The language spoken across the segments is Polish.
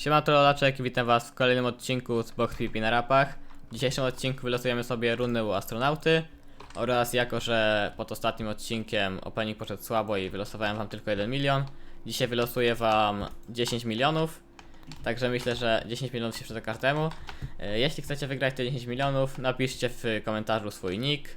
Siema trolaczek, witam was w kolejnym odcinku z Box PP na rapach. W dzisiejszym odcinku wylosujemy sobie runy u astronauty oraz jako, że pod ostatnim odcinkiem opening poszedł słabo i wylosowałem wam tylko 1 milion, dzisiaj wylosuję wam 10 milionów. Także myślę, że 10 milionów się przyda każdemu. E, Jeśli chcecie wygrać te 10 milionów, napiszcie w komentarzu swój nick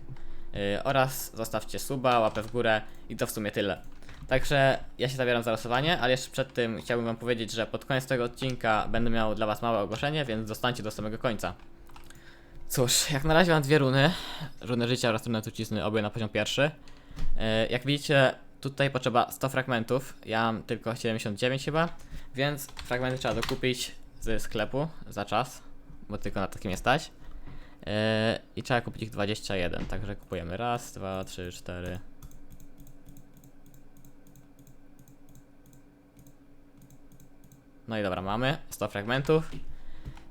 e, oraz zostawcie suba, łapę w górę i to w sumie tyle. Także ja się zabieram za losowanie, ale jeszcze przed tym chciałbym wam powiedzieć, że pod koniec tego odcinka będę miał dla was małe ogłoszenie, więc zostańcie do samego końca. Cóż, jak na razie mam dwie runy, runy życia oraz runę trucizny, obie na poziom pierwszy. E, Jak widzicie, tutaj potrzeba 100 fragmentów, ja mam tylko 79 chyba, więc fragmenty trzeba dokupić ze sklepu za czas, bo tylko na takim jest stać. E, I trzeba kupić ich 21, także kupujemy raz, dwa, trzy, cztery, No i dobra, mamy 100 fragmentów.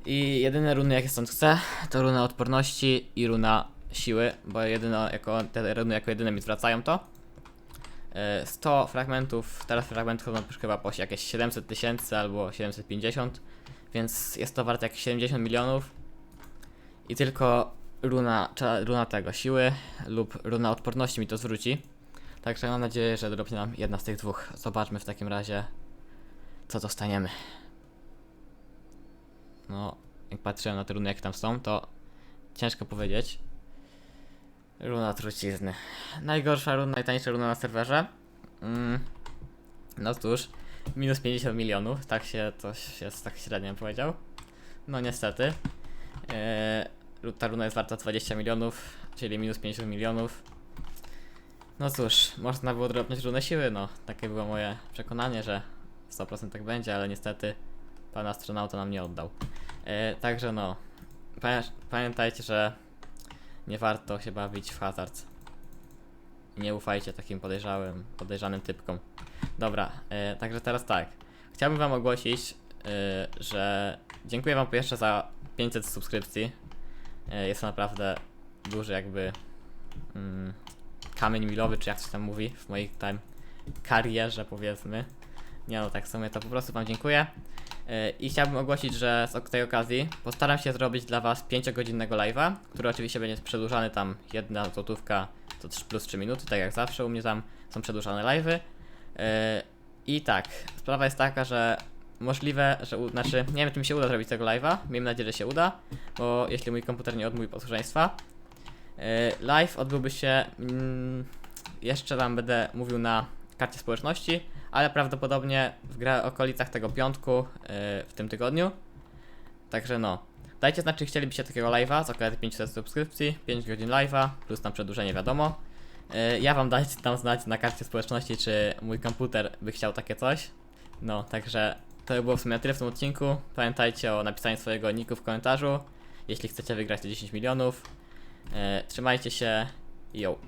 I jedyne runy jakie stąd chcę, to runa odporności i runa siły, bo jedyno jako, te runy jako jedyne mi zwracają to. E, 100 fragmentów, teraz fragmentów mam chyba po jakieś 700 tysięcy albo 750, więc jest to warte jakieś 70 milionów. I tylko runa, runa tego siły lub runa odporności mi to zwróci. Także mam nadzieję, że dropnie nam jedna z tych dwóch. Zobaczmy w takim razie co dostaniemy. No, jak patrzyłem na te runy, jak tam są, to ciężko powiedzieć. Runa trucizny. Najgorsza runa, najtańsza runa na serwerze. Mm. No cóż, minus 50 milionów, tak się to jest tak średnio powiedział. No niestety. Eee, ta runa jest warta 20 milionów, czyli minus 50 milionów. No cóż, można było dropnąć runę siły, no. Takie było moje przekonanie, że 100% tak będzie, ale niestety pan astronauta nam nie oddał. E, także no, pamię- pamiętajcie, że nie warto się bawić w hazard. Nie ufajcie takim podejrzałym, podejrzanym typkom. Dobra, e, także teraz tak. Chciałbym wam ogłosić, e, że dziękuję wam po jeszcze za 500 subskrypcji. E, jest to naprawdę duży jakby mm, kamień milowy, czy jak się tam mówi w mojej tam karierze powiedzmy. Nie no, tak w sumie to po prostu Wam dziękuję. Yy, I chciałbym ogłosić, że z tej okazji postaram się zrobić dla Was 5-godzinnego live'a, który oczywiście będzie przedłużany tam jedna złotówka to 3 plus 3 minuty, tak jak zawsze u mnie tam są przedłużane live'y. Yy, I tak, sprawa jest taka, że możliwe, że u, znaczy nie wiem czy mi się uda zrobić tego live'a, miejmy nadzieję, że się uda, bo jeśli mój komputer nie odmówi posłuszeństwa. Yy, live odbyłby się, mm, jeszcze Wam będę mówił na karcie społeczności, ale prawdopodobnie w gra okolicach tego piątku yy, w tym tygodniu. Także no. Dajcie znać, czy chcielibyście takiego live'a z okazji 500 subskrypcji, 5 godzin live'a, plus tam przedłużenie wiadomo. Yy, ja wam dajcie tam znać na karcie społeczności, czy mój komputer by chciał takie coś. No, także to by było w sumie tyle w tym odcinku. Pamiętajcie o napisaniu swojego nicku w komentarzu, jeśli chcecie wygrać te 10 milionów. Yy, trzymajcie się, yo.